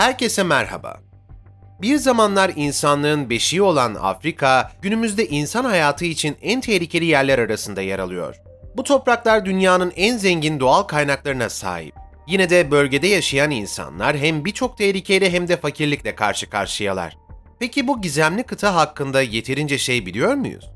Herkese merhaba. Bir zamanlar insanlığın beşiği olan Afrika, günümüzde insan hayatı için en tehlikeli yerler arasında yer alıyor. Bu topraklar dünyanın en zengin doğal kaynaklarına sahip. Yine de bölgede yaşayan insanlar hem birçok tehlikeyle hem de fakirlikle karşı karşıyalar. Peki bu gizemli kıta hakkında yeterince şey biliyor muyuz?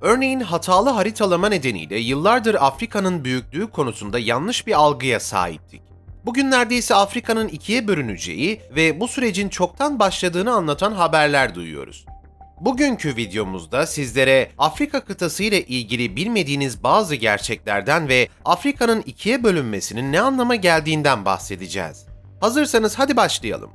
Örneğin hatalı haritalama nedeniyle yıllardır Afrika'nın büyüklüğü konusunda yanlış bir algıya sahiptik. Bugünlerde ise Afrika'nın ikiye bölüneceği ve bu sürecin çoktan başladığını anlatan haberler duyuyoruz. Bugünkü videomuzda sizlere Afrika kıtası ile ilgili bilmediğiniz bazı gerçeklerden ve Afrika'nın ikiye bölünmesinin ne anlama geldiğinden bahsedeceğiz. Hazırsanız hadi başlayalım.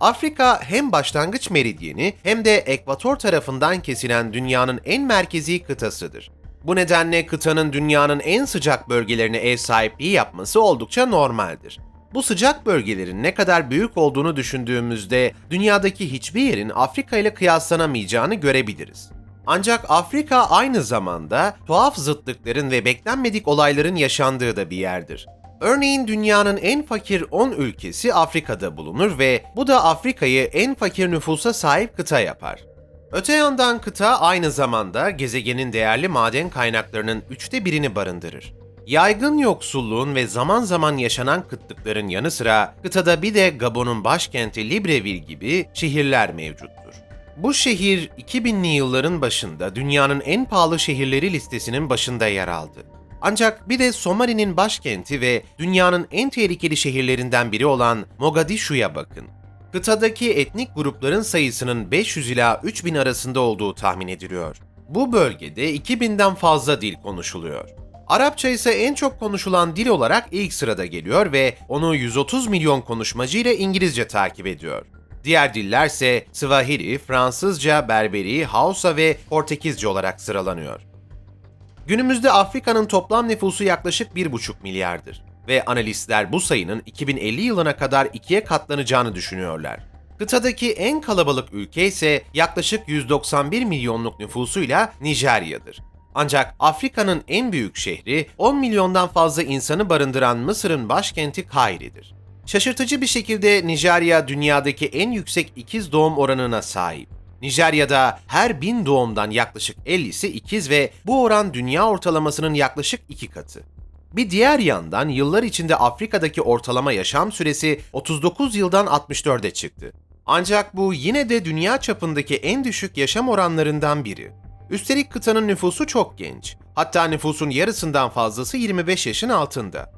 Afrika hem başlangıç meridyeni hem de ekvator tarafından kesilen dünyanın en merkezi kıtasıdır. Bu nedenle kıtanın dünyanın en sıcak bölgelerine ev sahipliği yapması oldukça normaldir. Bu sıcak bölgelerin ne kadar büyük olduğunu düşündüğümüzde dünyadaki hiçbir yerin Afrika ile kıyaslanamayacağını görebiliriz. Ancak Afrika aynı zamanda tuhaf zıtlıkların ve beklenmedik olayların yaşandığı da bir yerdir. Örneğin dünyanın en fakir 10 ülkesi Afrika'da bulunur ve bu da Afrika'yı en fakir nüfusa sahip kıta yapar. Öte yandan kıta aynı zamanda gezegenin değerli maden kaynaklarının üçte birini barındırır. Yaygın yoksulluğun ve zaman zaman yaşanan kıtlıkların yanı sıra kıtada bir de Gabon'un başkenti Libreville gibi şehirler mevcuttur. Bu şehir 2000'li yılların başında dünyanın en pahalı şehirleri listesinin başında yer aldı. Ancak bir de Somali'nin başkenti ve dünyanın en tehlikeli şehirlerinden biri olan Mogadishu'ya bakın. Kıtadaki etnik grupların sayısının 500 ila 3000 arasında olduğu tahmin ediliyor. Bu bölgede 2000'den fazla dil konuşuluyor. Arapça ise en çok konuşulan dil olarak ilk sırada geliyor ve onu 130 milyon konuşmacı ile İngilizce takip ediyor. Diğer dillerse Swahili, Fransızca, Berberi, Hausa ve Portekizce olarak sıralanıyor. Günümüzde Afrika'nın toplam nüfusu yaklaşık 1,5 milyardır ve analistler bu sayının 2050 yılına kadar ikiye katlanacağını düşünüyorlar. Kıtadaki en kalabalık ülke ise yaklaşık 191 milyonluk nüfusuyla Nijerya'dır. Ancak Afrika'nın en büyük şehri 10 milyondan fazla insanı barındıran Mısır'ın başkenti Kaire'dir. Şaşırtıcı bir şekilde Nijerya dünyadaki en yüksek ikiz doğum oranına sahip. Nijerya'da her bin doğumdan yaklaşık 50'si ikiz ve bu oran dünya ortalamasının yaklaşık iki katı. Bir diğer yandan yıllar içinde Afrika'daki ortalama yaşam süresi 39 yıldan 64'e çıktı. Ancak bu yine de dünya çapındaki en düşük yaşam oranlarından biri. Üstelik kıtanın nüfusu çok genç. Hatta nüfusun yarısından fazlası 25 yaşın altında.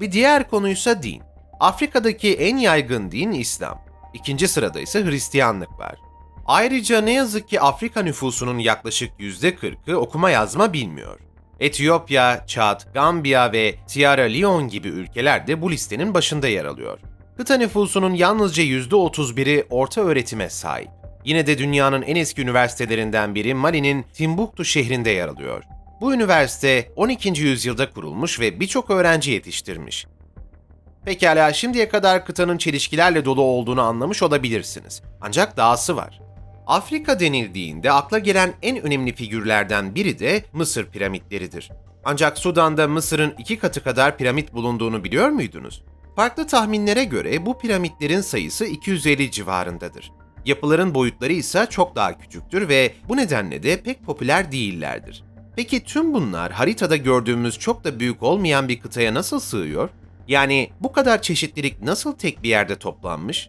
Bir diğer konuysa din. Afrika'daki en yaygın din İslam. İkinci sırada ise Hristiyanlık var. Ayrıca ne yazık ki Afrika nüfusunun yaklaşık %40'ı okuma yazma bilmiyor. Etiyopya, Çad, Gambiya ve Sierra Leone gibi ülkeler de bu listenin başında yer alıyor. Kıta nüfusunun yalnızca %31'i orta öğretime sahip. Yine de dünyanın en eski üniversitelerinden biri Mali'nin Timbuktu şehrinde yer alıyor. Bu üniversite 12. yüzyılda kurulmuş ve birçok öğrenci yetiştirmiş. Pekala şimdiye kadar kıtanın çelişkilerle dolu olduğunu anlamış olabilirsiniz. Ancak dahası var. Afrika denildiğinde akla gelen en önemli figürlerden biri de Mısır piramitleridir. Ancak Sudan'da Mısır'ın iki katı kadar piramit bulunduğunu biliyor muydunuz? Farklı tahminlere göre bu piramitlerin sayısı 250 civarındadır. Yapıların boyutları ise çok daha küçüktür ve bu nedenle de pek popüler değillerdir. Peki tüm bunlar haritada gördüğümüz çok da büyük olmayan bir kıtaya nasıl sığıyor? Yani bu kadar çeşitlilik nasıl tek bir yerde toplanmış?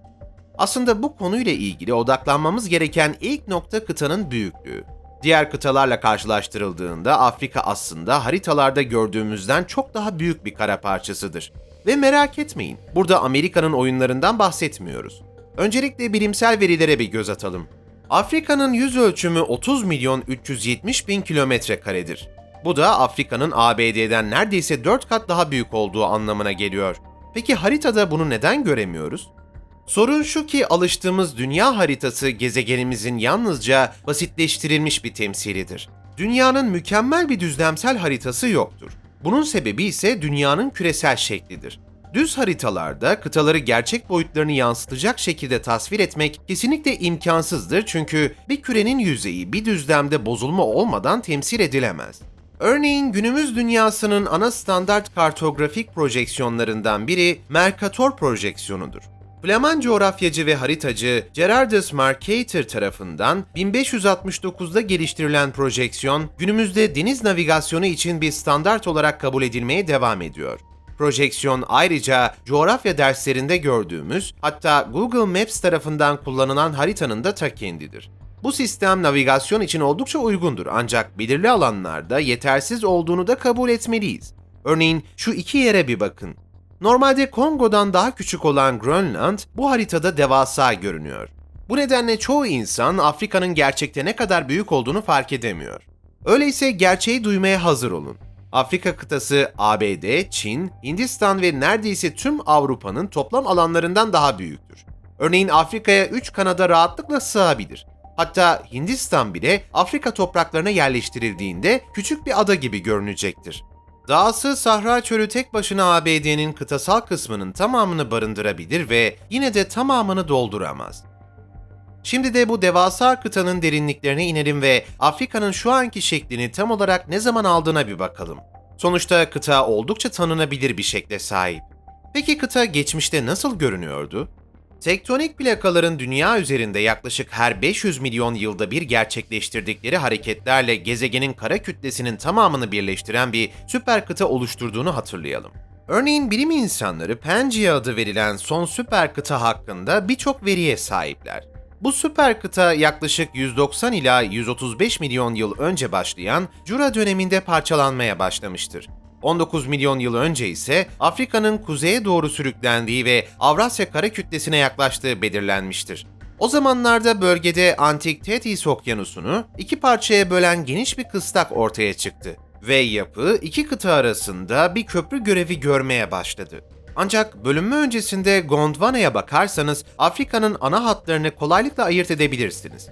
Aslında bu konuyla ilgili odaklanmamız gereken ilk nokta kıtanın büyüklüğü. Diğer kıtalarla karşılaştırıldığında Afrika aslında haritalarda gördüğümüzden çok daha büyük bir kara parçasıdır. Ve merak etmeyin, burada Amerika'nın oyunlarından bahsetmiyoruz. Öncelikle bilimsel verilere bir göz atalım. Afrika'nın yüz ölçümü 30 milyon 370 bin kilometre karedir. Bu da Afrika'nın ABD'den neredeyse 4 kat daha büyük olduğu anlamına geliyor. Peki haritada bunu neden göremiyoruz? Sorun şu ki alıştığımız dünya haritası gezegenimizin yalnızca basitleştirilmiş bir temsilidir. Dünyanın mükemmel bir düzlemsel haritası yoktur. Bunun sebebi ise dünyanın küresel şeklidir. Düz haritalarda kıtaları gerçek boyutlarını yansıtacak şekilde tasvir etmek kesinlikle imkansızdır çünkü bir kürenin yüzeyi bir düzlemde bozulma olmadan temsil edilemez. Örneğin günümüz dünyasının ana standart kartografik projeksiyonlarından biri Mercator projeksiyonudur. Flaman coğrafyacı ve haritacı Gerardus Mercator tarafından 1569'da geliştirilen projeksiyon, günümüzde deniz navigasyonu için bir standart olarak kabul edilmeye devam ediyor. Projeksiyon ayrıca coğrafya derslerinde gördüğümüz, hatta Google Maps tarafından kullanılan haritanın da ta kendidir. Bu sistem navigasyon için oldukça uygundur ancak belirli alanlarda yetersiz olduğunu da kabul etmeliyiz. Örneğin şu iki yere bir bakın. Normalde Kongo'dan daha küçük olan Grönland bu haritada devasa görünüyor. Bu nedenle çoğu insan Afrika'nın gerçekte ne kadar büyük olduğunu fark edemiyor. Öyleyse gerçeği duymaya hazır olun. Afrika kıtası ABD, Çin, Hindistan ve neredeyse tüm Avrupa'nın toplam alanlarından daha büyüktür. Örneğin Afrika'ya 3 Kanada rahatlıkla sığabilir. Hatta Hindistan bile Afrika topraklarına yerleştirildiğinde küçük bir ada gibi görünecektir. Dağısı Sahra Çölü tek başına ABD'nin kıtasal kısmının tamamını barındırabilir ve yine de tamamını dolduramaz. Şimdi de bu devasa kıtanın derinliklerine inelim ve Afrika'nın şu anki şeklini tam olarak ne zaman aldığına bir bakalım. Sonuçta kıta oldukça tanınabilir bir şekle sahip. Peki kıta geçmişte nasıl görünüyordu? Tektonik plakaların dünya üzerinde yaklaşık her 500 milyon yılda bir gerçekleştirdikleri hareketlerle gezegenin kara kütlesinin tamamını birleştiren bir süper kıta oluşturduğunu hatırlayalım. Örneğin bilim insanları Pangea adı verilen son süper kıta hakkında birçok veriye sahipler. Bu süper kıta yaklaşık 190 ila 135 milyon yıl önce başlayan Jura döneminde parçalanmaya başlamıştır. 19 milyon yıl önce ise Afrika'nın kuzeye doğru sürüklendiği ve Avrasya kara kütlesine yaklaştığı belirlenmiştir. O zamanlarda bölgede antik Tethys okyanusunu iki parçaya bölen geniş bir kıstak ortaya çıktı ve yapı iki kıta arasında bir köprü görevi görmeye başladı. Ancak bölünme öncesinde Gondwana'ya bakarsanız Afrika'nın ana hatlarını kolaylıkla ayırt edebilirsiniz.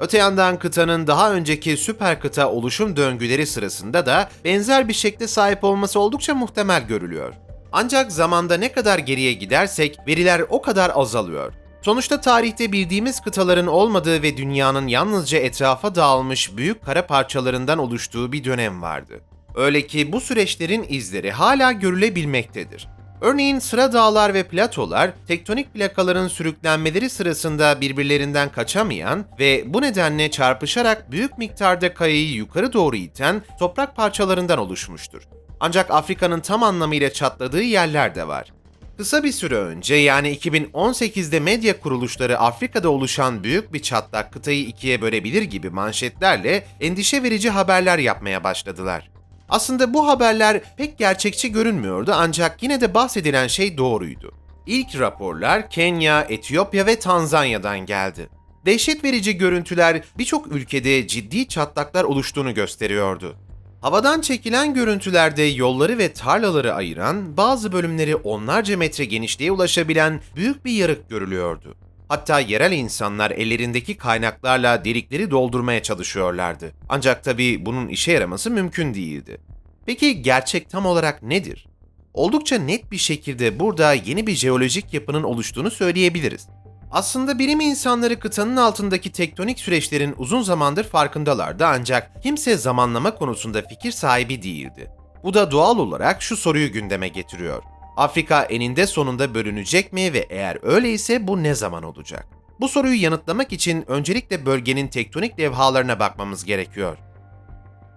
Öte yandan kıtanın daha önceki süper kıta oluşum döngüleri sırasında da benzer bir şekle sahip olması oldukça muhtemel görülüyor. Ancak zamanda ne kadar geriye gidersek veriler o kadar azalıyor. Sonuçta tarihte bildiğimiz kıtaların olmadığı ve dünyanın yalnızca etrafa dağılmış büyük kara parçalarından oluştuğu bir dönem vardı. Öyle ki bu süreçlerin izleri hala görülebilmektedir. Örneğin sıra dağlar ve platolar tektonik plakaların sürüklenmeleri sırasında birbirlerinden kaçamayan ve bu nedenle çarpışarak büyük miktarda kayayı yukarı doğru iten toprak parçalarından oluşmuştur. Ancak Afrika'nın tam anlamıyla çatladığı yerler de var. Kısa bir süre önce yani 2018'de medya kuruluşları Afrika'da oluşan büyük bir çatlak kıtayı ikiye bölebilir gibi manşetlerle endişe verici haberler yapmaya başladılar. Aslında bu haberler pek gerçekçi görünmüyordu ancak yine de bahsedilen şey doğruydu. İlk raporlar Kenya, Etiyopya ve Tanzanya'dan geldi. Dehşet verici görüntüler birçok ülkede ciddi çatlaklar oluştuğunu gösteriyordu. Havadan çekilen görüntülerde yolları ve tarlaları ayıran, bazı bölümleri onlarca metre genişliğe ulaşabilen büyük bir yarık görülüyordu. Hatta yerel insanlar ellerindeki kaynaklarla delikleri doldurmaya çalışıyorlardı. Ancak tabii bunun işe yaraması mümkün değildi. Peki gerçek tam olarak nedir? Oldukça net bir şekilde burada yeni bir jeolojik yapının oluştuğunu söyleyebiliriz. Aslında bilim insanları kıtanın altındaki tektonik süreçlerin uzun zamandır farkındalardı ancak kimse zamanlama konusunda fikir sahibi değildi. Bu da doğal olarak şu soruyu gündeme getiriyor. Afrika eninde sonunda bölünecek mi ve eğer öyleyse bu ne zaman olacak? Bu soruyu yanıtlamak için öncelikle bölgenin tektonik levhalarına bakmamız gerekiyor.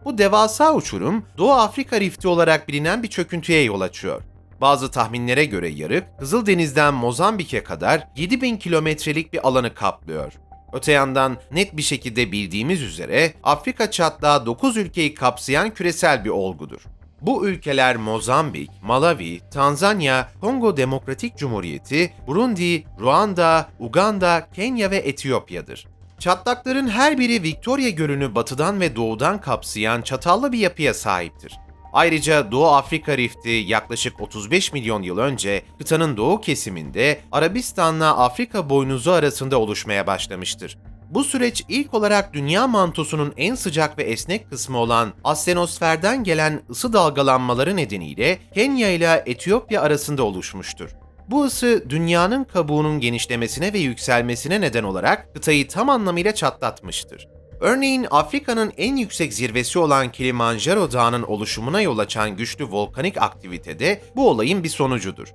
Bu devasa uçurum Doğu Afrika rifti olarak bilinen bir çöküntüye yol açıyor. Bazı tahminlere göre yarık, Kızıldeniz'den Mozambik'e kadar 7000 kilometrelik bir alanı kaplıyor. Öte yandan net bir şekilde bildiğimiz üzere Afrika çatlağı 9 ülkeyi kapsayan küresel bir olgudur. Bu ülkeler Mozambik, Malawi, Tanzanya, Kongo Demokratik Cumhuriyeti, Burundi, Ruanda, Uganda, Kenya ve Etiyopya'dır. Çatlakların her biri Victoria Gölü'nü batıdan ve doğudan kapsayan çatallı bir yapıya sahiptir. Ayrıca Doğu Afrika Rifti yaklaşık 35 milyon yıl önce kıtanın doğu kesiminde Arabistan'la Afrika boynuzu arasında oluşmaya başlamıştır. Bu süreç ilk olarak dünya mantosunun en sıcak ve esnek kısmı olan astenosferden gelen ısı dalgalanmaları nedeniyle Kenya ile Etiyopya arasında oluşmuştur. Bu ısı dünyanın kabuğunun genişlemesine ve yükselmesine neden olarak kıtayı tam anlamıyla çatlatmıştır. Örneğin Afrika'nın en yüksek zirvesi olan Kilimanjaro Dağı'nın oluşumuna yol açan güçlü volkanik aktivite de bu olayın bir sonucudur.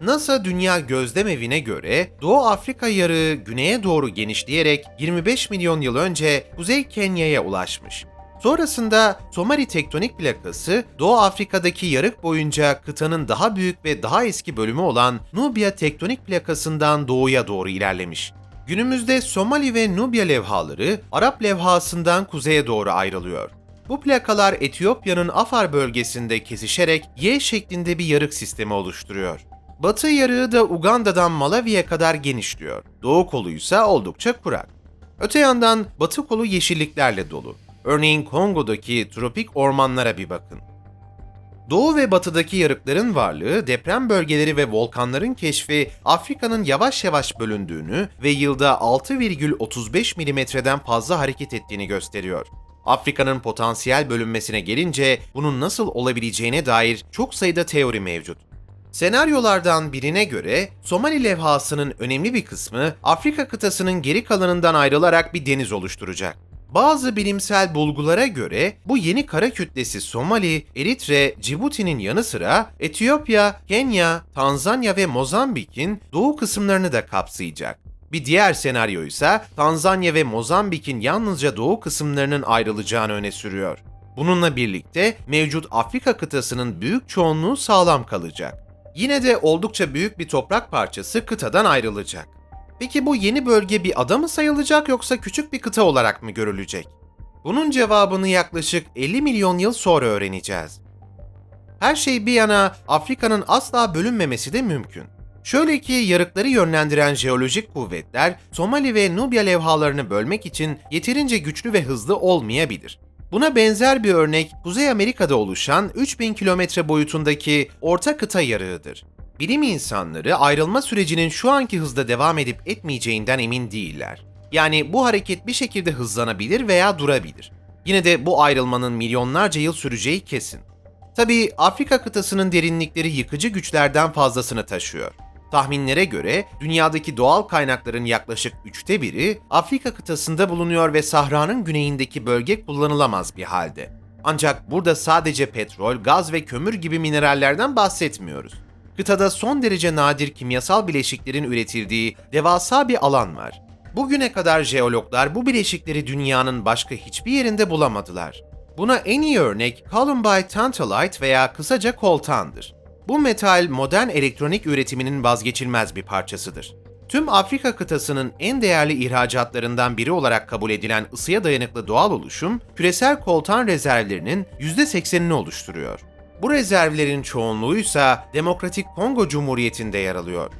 NASA Dünya Gözlem Evi'ne göre Doğu Afrika yarığı güneye doğru genişleyerek 25 milyon yıl önce Kuzey Kenya'ya ulaşmış. Sonrasında Somali tektonik plakası Doğu Afrika'daki yarık boyunca kıtanın daha büyük ve daha eski bölümü olan Nubya tektonik plakasından doğuya doğru ilerlemiş. Günümüzde Somali ve Nubya levhaları Arap levhasından kuzeye doğru ayrılıyor. Bu plakalar Etiyopya'nın Afar bölgesinde kesişerek Y şeklinde bir yarık sistemi oluşturuyor. Batı yarığı da Uganda'dan Malawi'ye kadar genişliyor. Doğu kolu ise oldukça kurak. Öte yandan batı kolu yeşilliklerle dolu. Örneğin Kongo'daki tropik ormanlara bir bakın. Doğu ve batıdaki yarıkların varlığı, deprem bölgeleri ve volkanların keşfi Afrika'nın yavaş yavaş bölündüğünü ve yılda 6,35 milimetreden fazla hareket ettiğini gösteriyor. Afrika'nın potansiyel bölünmesine gelince bunun nasıl olabileceğine dair çok sayıda teori mevcut. Senaryolardan birine göre Somali levhasının önemli bir kısmı Afrika kıtasının geri kalanından ayrılarak bir deniz oluşturacak. Bazı bilimsel bulgulara göre bu yeni kara kütlesi Somali, Eritre, Cibuti'nin yanı sıra Etiyopya, Kenya, Tanzanya ve Mozambik'in doğu kısımlarını da kapsayacak. Bir diğer senaryo ise Tanzanya ve Mozambik'in yalnızca doğu kısımlarının ayrılacağını öne sürüyor. Bununla birlikte mevcut Afrika kıtasının büyük çoğunluğu sağlam kalacak. Yine de oldukça büyük bir toprak parçası kıtadan ayrılacak. Peki bu yeni bölge bir ada mı sayılacak yoksa küçük bir kıta olarak mı görülecek? Bunun cevabını yaklaşık 50 milyon yıl sonra öğreneceğiz. Her şey bir yana Afrika'nın asla bölünmemesi de mümkün. Şöyle ki yarıkları yönlendiren jeolojik kuvvetler Somali ve Nubya levhalarını bölmek için yeterince güçlü ve hızlı olmayabilir. Buna benzer bir örnek Kuzey Amerika'da oluşan 3000 kilometre boyutundaki Orta Kıta Yarığı'dır. Bilim insanları ayrılma sürecinin şu anki hızda devam edip etmeyeceğinden emin değiller. Yani bu hareket bir şekilde hızlanabilir veya durabilir. Yine de bu ayrılmanın milyonlarca yıl süreceği kesin. Tabii Afrika kıtasının derinlikleri yıkıcı güçlerden fazlasını taşıyor. Tahminlere göre dünyadaki doğal kaynakların yaklaşık üçte biri Afrika kıtasında bulunuyor ve Sahra'nın güneyindeki bölge kullanılamaz bir halde. Ancak burada sadece petrol, gaz ve kömür gibi minerallerden bahsetmiyoruz. Kıtada son derece nadir kimyasal bileşiklerin üretildiği devasa bir alan var. Bugüne kadar jeologlar bu bileşikleri dünyanın başka hiçbir yerinde bulamadılar. Buna en iyi örnek Columbite Tantalite veya kısaca koltandır. Bu metal modern elektronik üretiminin vazgeçilmez bir parçasıdır. Tüm Afrika kıtasının en değerli ihracatlarından biri olarak kabul edilen ısıya dayanıklı doğal oluşum, küresel koltan rezervlerinin %80'ini oluşturuyor. Bu rezervlerin çoğunluğu ise Demokratik Kongo Cumhuriyeti'nde yer alıyor.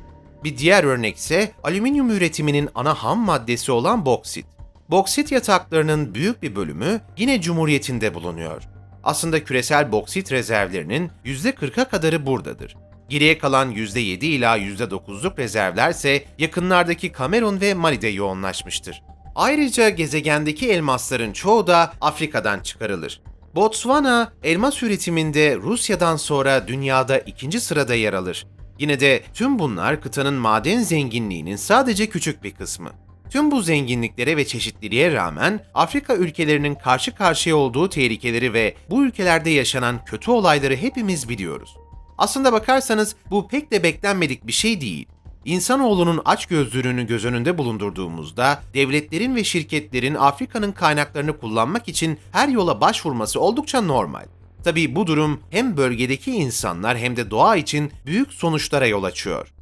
Bir diğer örnek ise alüminyum üretiminin ana ham maddesi olan boksit. Boksit yataklarının büyük bir bölümü yine Cumhuriyeti'nde bulunuyor. Aslında küresel boksit rezervlerinin %40'a kadarı buradadır. Geriye kalan %7 ila %9'luk rezervler ise yakınlardaki Kamerun ve Mali'de yoğunlaşmıştır. Ayrıca gezegendeki elmasların çoğu da Afrika'dan çıkarılır. Botswana, elmas üretiminde Rusya'dan sonra dünyada ikinci sırada yer alır. Yine de tüm bunlar kıtanın maden zenginliğinin sadece küçük bir kısmı. Tüm bu zenginliklere ve çeşitliliğe rağmen Afrika ülkelerinin karşı karşıya olduğu tehlikeleri ve bu ülkelerde yaşanan kötü olayları hepimiz biliyoruz. Aslında bakarsanız bu pek de beklenmedik bir şey değil. İnsanoğlunun açgözlülüğünü göz önünde bulundurduğumuzda devletlerin ve şirketlerin Afrika'nın kaynaklarını kullanmak için her yola başvurması oldukça normal. Tabii bu durum hem bölgedeki insanlar hem de doğa için büyük sonuçlara yol açıyor.